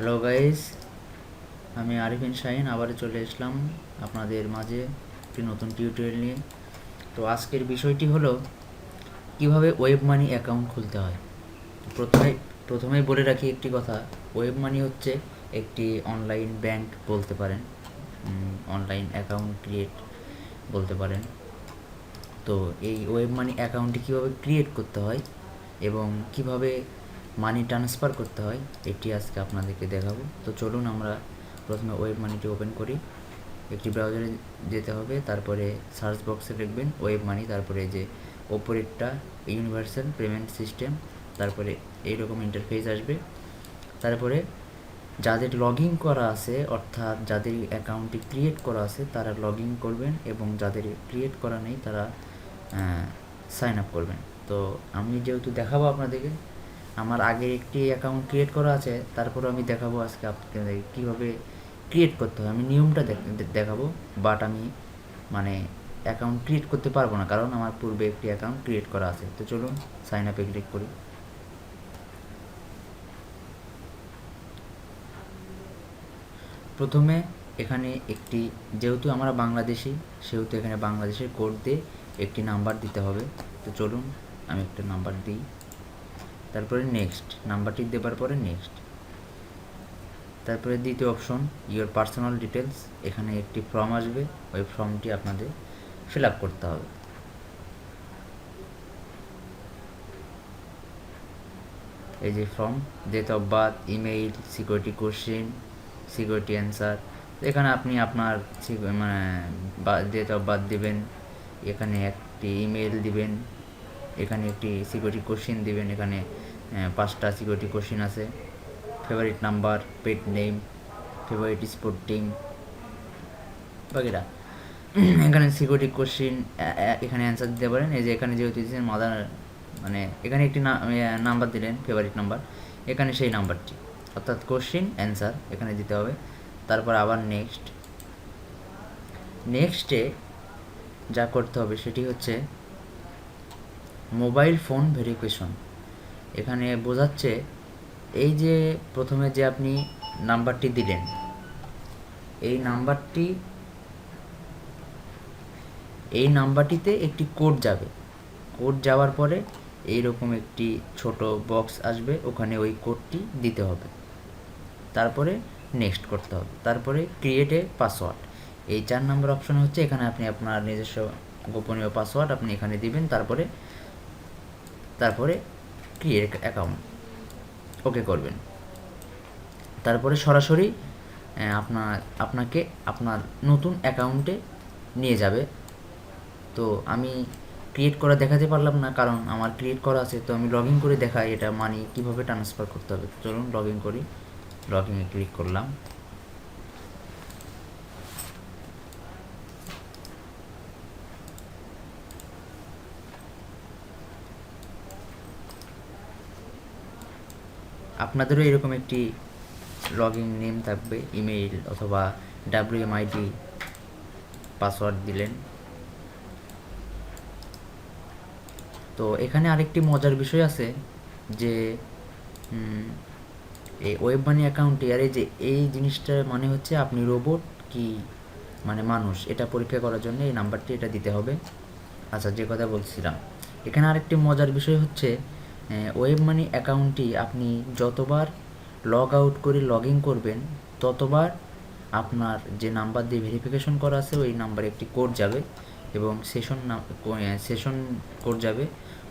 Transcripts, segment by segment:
Hello guys আমি আরিফিন শাহিন, আবারও চলে আসলাম আপনাদের মাঝে একটি নতুন টিউটোরিয়াল নিয়ে। তো আজকের বিষয়টি হলো, কীভাবে ওয়েব মানি অ্যাকাউন্ট খুলতে হয়? প্রথমে, প্রথমেই বলে রাখি একটি কথা ওয়েব মানি হচ্ছে একটি অনলাইন ব্যাংক বলতে পারেন। অনলাইন অ্যাকাউন্ট ক্রিয়েট বলতে পারেন। তো এই ওয়েব মানি অ্যাকাউন্টটি কীভাবে ক্রিয়েট করতে হয় এবং কীভাবে মানি ট্রান্সফার করতে হয়, এটি আজকে আপনাদেরকে দেখাবো। তো চলুন আমরা প্রথমে ওয়েব মানিটি ওপেন করি। একটি ব্রাউজারে যেতে হবে, তারপরে সার্চ বক্সে লিখবেন ওয়েব মানি তারপরে যে ওপরেরটা ইউনিভার্সাল পেমেন্ট সিস্টেম তারপরে এইরকম ইন্টারফেস আসবে। তারপরে যাদের লগ ইন করা আছে, অর্থাৎ যাদের অ্যাকাউন্টটি ক্রিয়েট করা আছে, তারা লগ ইন করবেন এবং যাদের ক্রিয়েট করা নেই, তারা সাইন আপ করবেন। তো আমি যেহেতু দেখাবো আপনাদেরকে আমার আগে একটি অ্যাকাউন্ট ক্রিয়েট করা আছে তারপরে আমি দেখাবো আজকে আপনাদের কীভাবে ক্রিয়েট করতে হয়। আমি নিয়মটা দেখ- দেখাবো বাট আমি মানে অ্যাকাউন্ট ক্রিয়েট করতে পারব না, কারণ আমার পূর্বে একটি অ্যাকাউন্ট ক্রিয়েট করা আছে। তো চলুন সাইন আপে ক্লিক করি। প্রথমে এখানে একটি, যেহেতু আমরা বাংলাদেশি, সেহেতু এখানে বাংলাদেশের কোড দিয়ে একটি নাম্বার দিতে হবে। তো চলুন, আমি একটা নাম্বার দিই। তারপরে নেক্সট নাম্বারটি দেবার পরে নেক্সট তারপরে দ্বিতীয় অপশন ইওর পার্সোনাল ডিটেলস এখানে একটি ফর্ম আসবে, ওই ফর্মটি আপনাদের ফিল আপ করতে হবে। এই যে form date of birth email security question security answer এখানে আপনি আপনার মানে ডেট অফ বার্থ দেবেন, এখানে একটি ইমেল দিবেন এখানে একটি সিকিউরিটি কোশ্চেন দিবেন, এখানে পাঁচটা সিকিউরিটি কোশ্চেন আছে। Favourite number pet name favourite sport team বাকিরা এখানে সিকিউরিটি কোশ্চেন এখানে অ্যান্সার দিতে পারেন। এই যে এখানে যেহেতু দিয়েছেন মাদার মানে এখানে একটি নাম্বার দিলেন ফেভারিট নাম্বার এখানে সেই নাম্বারটি অর্থাৎ কোশ্চেন অ্যান্সার এখানে দিতে হবে। তারপর আবার নেক্সট নেক্সটে যা করতে হবে সেটি হচ্ছে মোবাইল ফোন ভেরিফিকেশন। এখানে বোঝাচ্ছে এই যে প্রথমে যে আপনি নাম্বারটি দিলেন, এই নাম্বারটি, এই নাম্বারটিতে একটি কোড যাবে। কোড যাওয়ার পরে এইরকম একটি ছোট বক্স আসবে, ওখানে ওই কোডটি দিতে হবে। তারপরে নেক্সট করতে হবে। তারপরে ক্রিয়েট এ পাসওয়ার্ড এই চার নম্বর অপশন হচ্ছে এখানে আপনি আপনার নিজস্ব গোপনীয় পাসওয়ার্ড আপনি এখানে দিবেন, তারপরে তারপরে ক্রিয়েট অ্যাকাউন্ট ওকে করবেন। তারপরে সরাসরি আপনার, আপনাকে আপনার নতুন অ্যাকাউন্টে নিয়ে যাবে। তো আমি ক্রিয়েট করা দেখাতে পারলাম না, কারণ আমার ক্রিয়েট করা আছে, তো আমি লগ ইন করে দেখাই এটা মানি কীভাবে ট্রান্সফার করতে হবে। চলুন লগ ইন করি। লগ ইনে ক্লিক করলাম। আপনাদেরও এরকম একটি লগ ইন নেম থাকবে ইমেইল অথবা ডাব্লিউএমআইডি পাসওয়ার্ড দিলেন। তো এখানে আরেকটি মজার বিষয় আছে যে এই ওয়েব মানি অ্যাকাউন্টে আর এই যে এই জিনিসটার মানে হচ্ছে আপনি রোবট কি মানে মানুষ? এটা পরীক্ষা করার জন্য এই নাম্বারটি এটা দিতে হবে। আচ্ছা যে কথা বলছিলাম। এখানে আরেকটি মজার বিষয় হচ্ছে ওয়েব মানি অ্যাকাউন্টটি আপনি যতবার লগ আউট করে লগ ইন করবেন, ততবার আপনার যে নাম্বার দিয়ে ভেরিফিকেশন করা আছে, ওই নাম্বারে একটি কোড যাবে এবং সেশন সেশন কোড যাবে,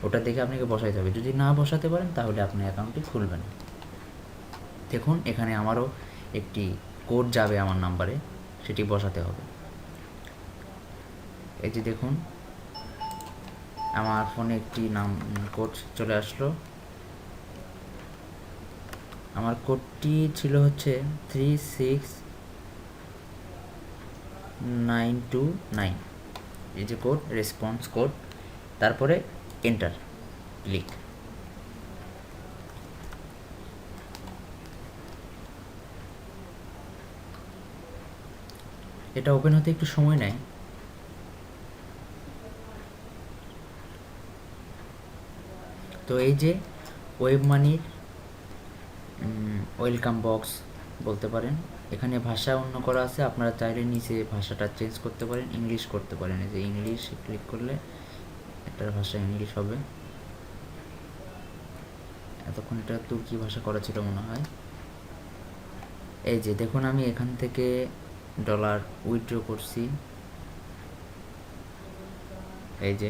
ওটা দেখে আপনাকে বসাইতে হবে। যদি না বসাতে পারেন, তাহলে আপনার অ্যাকাউন্টটি খুলবে না দেখুন, এখানে আমারও একটি কোড যাবে আমার নাম্বারে সেটি বসাতে হবে। এই যে দেখুন আমার ফোনে একটি নাম কোড চলে আসলো। আমার কোডটি ছিল হচ্ছে three six nine two nine এই যে কোড রেসপন্স কোড, তারপরে এন্টার ক্লিক এটা ওপেন হতে একটু সময় নেয়। তো এই যে ওয়েব মানির ওয়েলকাম বক্স বলতে পারেন। এখানে ভাষা অন্য করা আছে, আপনারা চাইলে নিচে ভাষাটা চেঞ্জ করতে পারেন ইংলিশ করতে পারেন। এই যে ইংলিশ ক্লিক করলে এটার ভাষা ইংলিশ হবে। এতক্ষণ এটা তুর্কি ভাষা করা ছিল মনে হয়। এই যে দেখুন আমি এখান থেকে ডলার উইথড্র করছি। এই যে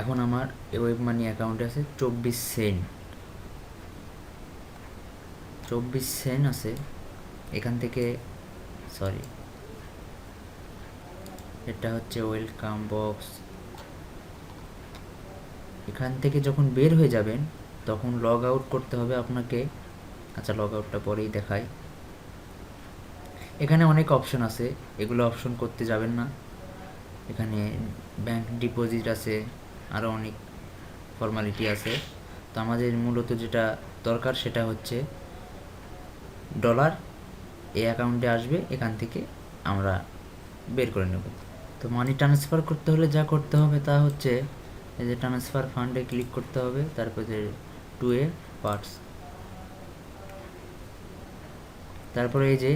এখন আমার ওয়েব মানি অ্যাকাউন্টে আছে চব্বিশ সেন্ট। চব্বিশ সেন্ট আছে। এখান থেকে সরি এটা হচ্ছে ওয়েলকাম বক্স এখান থেকে যখন বের হয়ে যাবেন, তখন লগ আউট করতে হবে আপনাকে। আচ্ছা লগ আউটটা পরেই দেখাই। এখানে অনেক অপশন আছে, এগুলো অপশন করতে যাবেন না। এখানে ব্যাংক ডিপোজিট আছে। আরও অনেক ফর্মালিটি আছে। তো আমাদের মূলত যেটা দরকার সেটা হচ্ছে ডলার এই অ্যাকাউন্টে আসবে, এখান থেকে আমরা বের করে নেব। তো মানি ট্রান্সফার করতে হলে যা করতে হবে তা হচ্ছে এই যে ট্রান্সফার ফান্ডে ক্লিক করতে হবে, তারপরে টু এ পার্টস তারপরে এই যে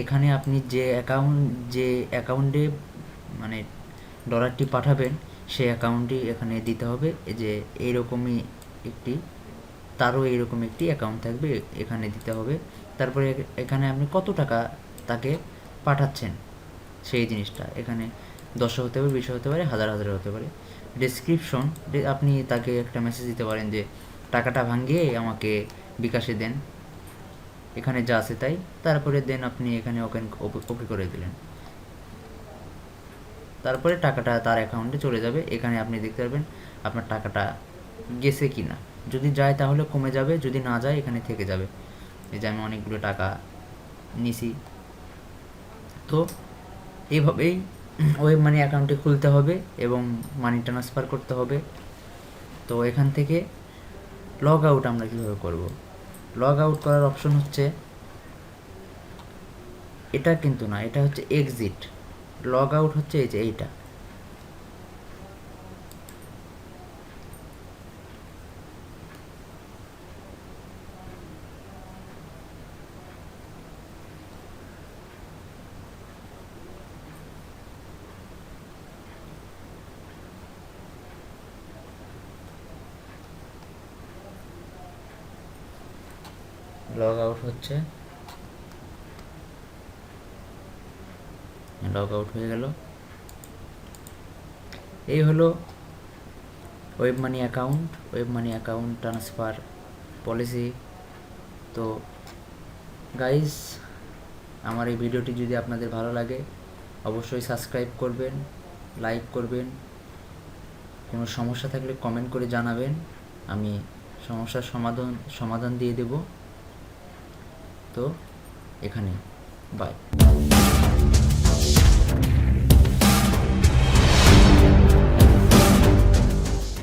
এখানে আপনি যে অ্যাকাউন্ট যে অ্যাকাউন্টে মানে ডলারটি পাঠাবেন সেই অ্যাকাউন্টটি এখানে দিতে হবে। যে এইরকমই একটি, তারও এইরকম একটি অ্যাকাউন্ট থাকবে, এখানে দিতে হবে। তারপরে এখানে আপনি কত টাকা তাকে পাঠাচ্ছেন? সেই জিনিসটা। এখানে দশশো হতে পারে বিশশো হতে পারে, হাজার হাজার হতে পারে। ডেসক্রিপশন আপনি তাকে একটা মেসেজ দিতে পারেন যে, টাকাটা ভাঙিয়ে আমাকে বিকাশে দেন। এখানে যা আছে তাই। তারপরে দেন আপনি এখানে ওকে ওকে করে দিলেন। তারপরে টাকাটা তার অ্যাকাউন্টে চলে যাবে। এখানে আপনি দেখতে পারবেন আপনার টাকাটা গেছে কি না যদি যায় তাহলে কমে যাবে, যদি না যায় এখানে থেকে যাবে। এই যে আমি অনেকগুলো টাকা নিছি। তো এইভাবেই ওয়েব মানি অ্যাকাউন্টটি খুলতে হবে এবং মানি ট্রান্সফার করতে হবে। তো এখান থেকে লগ আউট আমরা কীভাবে করব? লগ আউট করার অপশন হচ্ছে, এটা কিন্তু না, এটা হচ্ছে এক্সিট লগ আউট হচ্ছে এই যে এইটা। লগ আউট হচ্ছে। লগ আউট হয়ে গেল। এই হলো web money account web money account transfer policy তো গাইস আমার এই ভিডিওটি যদি আপনাদের ভালো লাগে, অবশ্যই সাবস্ক্রাইব করবেন লাইক করবেন। কোনো সমস্যা থাকলে কমেন্ট করে জানাবেন। আমি সমস্যার সমাধান সমাধান দিয়ে দেব। তো এখানে বাই